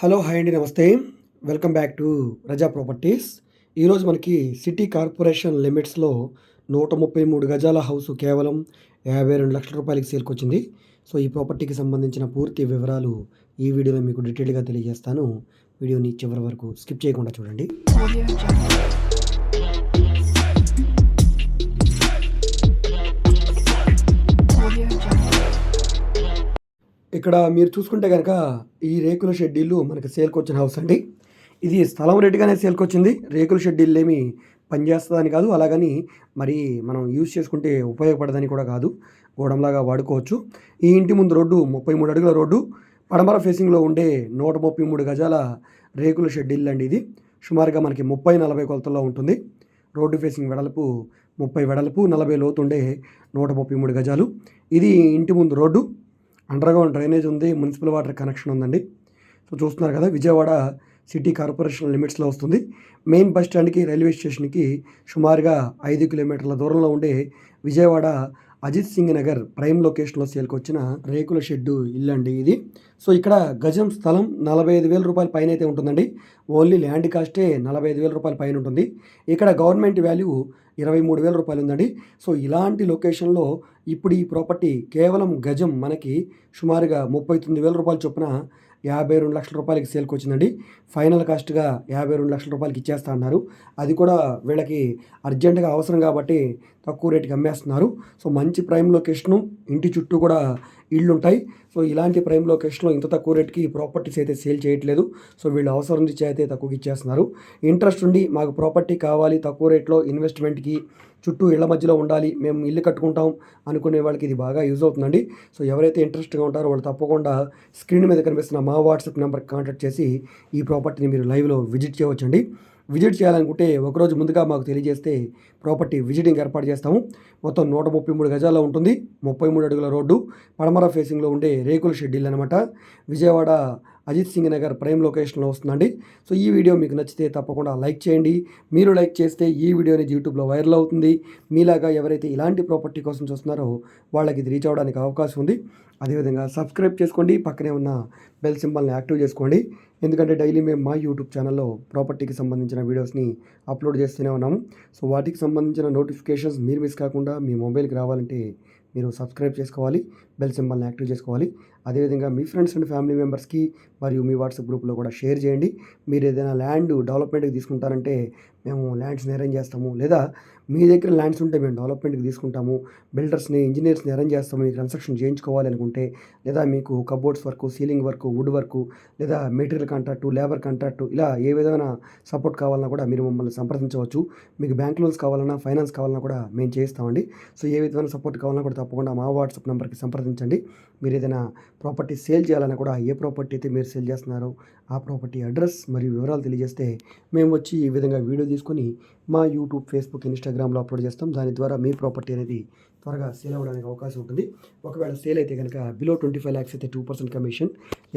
Hello hi అండి నమస్తే. Welcome back to Raja properties. ఈరోజు మనకి సిటీ కార్పొరేషన్ లిమిట్స్లో నూట ముప్పై మూడు గజాల హౌస్ కేవలం యాభై రెండు లక్షల రూపాయలకి సేల్కొచ్చింది సో ఈ ప్రాపర్టీకి సంబంధించిన పూర్తి వివరాలు ఈ వీడియోలో మీకు డీటెయిల్గా తెలియజేస్తాను. వీడియోని చివరి వరకు స్కిప్ చేయకుండా చూడండి. ఇక్కడ మీరు చూసుకుంటే కనుక ఈ రేకుల షెడ్యూల్ మనకి సేల్కి వచ్చిన హౌస్ అండి. ఇది స్థలం రేటుగానే సేల్కి వచ్చింది రేకుల షెడ్యూల్ ఏమి పనిచేస్తుందని కాదు అలాగని మరి మనం యూజ్ చేసుకుంటే ఉపయోగపడదని కూడా కాదు. గోడంలాగా వాడుకోవచ్చు. ఈ ఇంటి ముందు రోడ్డు ముప్పై మూడు అడుగుల రోడ్డు. పడమర ఫేసింగ్లో ఉండే నూట ముప్పై మూడు గజాల రేకుల షెడ్యూల్ అండి ఇది. సుమారుగా మనకి ముప్పై నలభై కొలతల్లో ఉంటుంది. రోడ్డు ఫేసింగ్ వెడల్పు ముప్పై వెడల్పు నలభై లోతు ఉండే నూట ముప్పై మూడు గజాలు. ఇది ఇంటి ముందు రోడ్డు. అండర్గ్రౌండ్ డ్రైనేజ్ ఉంది మున్సిపల్ వాటర్ కనెక్షన్ ఉందండి. సో చూస్తున్నారు కదా విజయవాడ సిటీ కార్పొరేషన్ లిమిట్స్లో వస్తుంది. మెయిన్ బస్ స్టాండ్కి రైల్వే స్టేషన్కి సుమారుగా ఐదు కిలోమీటర్ల దూరంలో ఉండే విజయవాడ అజిత్ సింగ్ నగర్ ప్రైమ్ లొకేషన్లో సేల్కి వచ్చిన రేకుల షెడ్డు ఇల్లు అండి ఇది. సో ఇక్కడ గజం స్థలం నలభై ఐదు వేల రూపాయల పైన అయితే ఉంటుందండి. ఓన్లీ ల్యాండ్ కాస్టే నలభై ఐదు వేల రూపాయల పైన ఉంటుంది. ఇక్కడ గవర్నమెంట్ వాల్యూ ఇరవై మూడు వేల రూపాయలు ఉందండి. సో ఇలాంటి లొకేషన్లో ఇప్పుడు ఈ ప్రాపర్టీ కేవలం గజం మనకి సుమారుగా ముప్పై తొమ్మిది వేల రూపాయల చొప్పున యాభై రెండు లక్షల రూపాయలకి సేల్కి వచ్చిందండి. ఫైనల్ కాస్ట్గా యాభై రెండు లక్షల రూపాయలకి ఇచ్చేస్తా అన్నారు. అది కూడా వీళ్ళకి అర్జెంటుగా అవసరం కాబట్టి తక్కువ రేటుకి అమ్మేస్తున్నారు. సో మంచి ప్రైమ్ లొకేషను ఇంటి చుట్టూ కూడా ఇళ్ళు ఉంటాయి సో ఇలాంటి ప్రైమ్ లొకేషన్లో ఇంత తక్కువ రేట్కి ప్రాపర్టీస్ అయితే సేల్ చేయట్లేదు. సో వీళ్ళు అవసరం నుంచి అయితే తక్కువకి ఇచ్చేస్తున్నారు. ఇంట్రెస్ట్ ఉండి మాకు ప్రాపర్టీ కావాలి తక్కువ రేట్లో ఇన్వెస్ట్మెంట్కి చుట్టూ ఇళ్ళ మధ్యలో ఉండాలి మేము ఇల్లు కట్టుకుంటాం అనుకునే వాళ్ళకి ఇది బాగా యూజ్ అవుతుందండి. సో ఎవరైతే ఇంట్రెస్ట్గా ఉంటారో వాళ్ళు తప్పకుండా స్క్రీన్ మీద కనిపిస్తున్న మా వాట్సాప్ నెంబర్కి కాంటాక్ట్ చేసి ఈ ప్రాపర్టీని మీరు లైవ్లో విజిట్ చేయవచ్చండి. విజిట్ చేయాలనుకుంటే ఒకరోజు ముందుగా మాకు తెలియజేస్తే ప్రాపర్టీ విజిటింగ్ ఏర్పాటు చేస్తాము. మొత్తం నూట ముప్పై మూడు గజాల్లో ఉంటుంది. ముప్పై మూడు అడుగుల రోడ్డు. పడమర ఫేసింగ్లో ఉండే రేకుల షెడ్యూల్ అనమాట విజయవాడ అజిత్ సింగ్ నగర్ ప్రైమ్ లొకేషన్లో వస్తుందండి. సో ఈ వీడియో మీకు నచ్చితే తప్పకుండా లైక్ చేయండి. మీరు లైక్ చేస్తే ఈ వీడియోని యూట్యూబ్లో వైరల్ అవుతుంది. మీలాగా ఎవరైతే ఇలాంటి ప్రాపర్టీ కోసం చూస్తున్నారో వాళ్ళకి ఇది రీచ్ అవ్వడానికి అవకాశం ఉంది. అదేవిధంగా సబ్స్క్రైబ్ చేసుకోండి. పక్కనే ఉన్న బెల్ సింబల్ని యాక్టివ్ చేసుకోండి. ఎందుకంటే డైలీ మేము మా యూట్యూబ్ ఛానల్లో ప్రాపర్టీకి సంబంధించిన వీడియోస్ని అప్లోడ్ చేస్తూనే ఉన్నాము. సో వాటికి సంబంధించిన నోటిఫికేషన్స్ మీరు మిస్ కాకుండా మీ మొబైల్కి రావాలంటే మీరు సబ్స్క్రైబ్ చేసుకోవాలి బెల్ సింబల్ని యాక్టివ్ చేసుకోవాలి. అదేవిధంగా మీ ఫ్రెండ్స్ అండ్ ఫ్యామిలీ మెంబర్స్కి మరియు మీ వాట్సాప్ గ్రూప్లో కూడా షేర్ చేయండి. మీరు ఏదైనా ల్యాండ్ డెవలప్మెంట్కి తీసుకుంటారంటే మేము ల్యాండ్స్ని అరేంజ్ చేస్తాము. లేదా మీ దగ్గర ల్యాండ్స్ ఉంటే మేము డెవలప్మెంట్కి తీసుకుంటాము బిల్డర్స్ని ఇంజనీర్స్ని అరేంజ్ చేస్తాము మీకు కన్స్ట్రక్షన్ చేయించుకోవాలి అనుకుంటే లేదా మీకు cupboards work ceiling work wood work లేదా మెటీరియల్ కాంట్రాక్టు లేబర్ కాంట్రాక్టు ఇలా ఏ విధమైన సపోర్ట్ కావాలన్నా కూడా మీరు మమ్మల్ని సంప్రదించవచ్చు. మీకు బ్యాంక్ లోన్స్ కావాలన్నా ఫైనాన్స్ కావాలన్నా కూడా మేము చేయిస్తామండి. సో ఏ విధమైన సపోర్ట్ కావాలన్నా కూడా తప్పకుండా మా వాట్సాప్ నెంబర్కి సంప్రదించండి. మీరు ఏదైనా ప్రాపర్టీ సేల్ చేయాలన్నా కూడా ఏ ప్రాపర్టీ అయితే మీరు సేల్ చేస్తున్నారో ఆ ప్రాపర్టీ అడ్రస్ మరియు వివరాలు తెలియజేస్తే మేము వచ్చి ఈ విధంగా వీడియో తీసుకొని మా యూట్యూబ్ ఫేస్బుక్ ఇన్స్టాగ్రామ్లో అప్లోడ్ చేస్తాం. దాని ద్వారా మీ ప్రాపర్టీ అనేది త్వరగా సేల్ అవ్వడానికి అవకాశం ఉంటుంది. ఒకవేళ సేల్ అయితే కనుక బిలో ట్వంటీ ఫైవ్ ల్యాక్స్ అయితే టూ పర్సెంట్ కమిషన్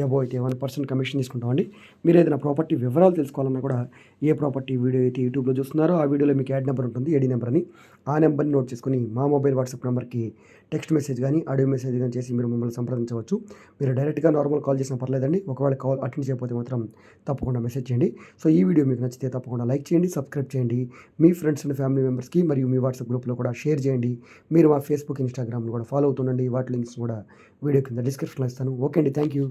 ఎబో అయితే వన్ పర్సెంట్ కమిషన్ తీసుకుంటామండి. మీరు ఏదైనా ప్రాపర్టీ వివరాలు తెలుసుకోవాలన్నా కూడా ఏ ప్రాపర్టీ వీడియో అయితే యూట్యూబ్లో చూస్తున్నారో ఆ వీడియోలో మీకు యాడ్ నెంబర్ ఉంటుంది ఏడీ నెంబర్ అని. ఆ నెంబర్ని నోట్ చేసుకుని మా మొబైల్ వాట్సాప్ నెంబర్కి టెక్స్ట్ మెసేజ్ కానీ ఆడియో మెసేజ్ కానీ చేసి మీరు మమ్మల్ని సంప్రదించవచ్చు. మీరు డైరెక్ట్గా నార్మల్ కాల్ చేసినా పర్లేదండి. ఒకవేళ కాల్ అటెండ్ చేయకపోతే మాత్రం తప్పకుండా మెసేజ్ చేయండి. సో ఈ వీడియో మీకు నచ్చితే తప్పకుండా లైక్ చేయండి సబ్స్క్రైబ్ చేయండి. మీ ఫ్రెండ్స్ అండ్ ఫ్యామిలీ మెంబర్స్కి మరియు మీ వాట్సాప్ గ్రూప్లో కూడా షేర్ చేయండి. మీరు మా ఫేస్బుక్ ఇన్స్టాగ్రామ్లో కూడా ఫాలో అవుతుండండి. వాటి లింక్స్ కూడా వీడియో కింద డిస్క్రిప్షన్లో ఇస్తాను. ఓకే అండి. Thank you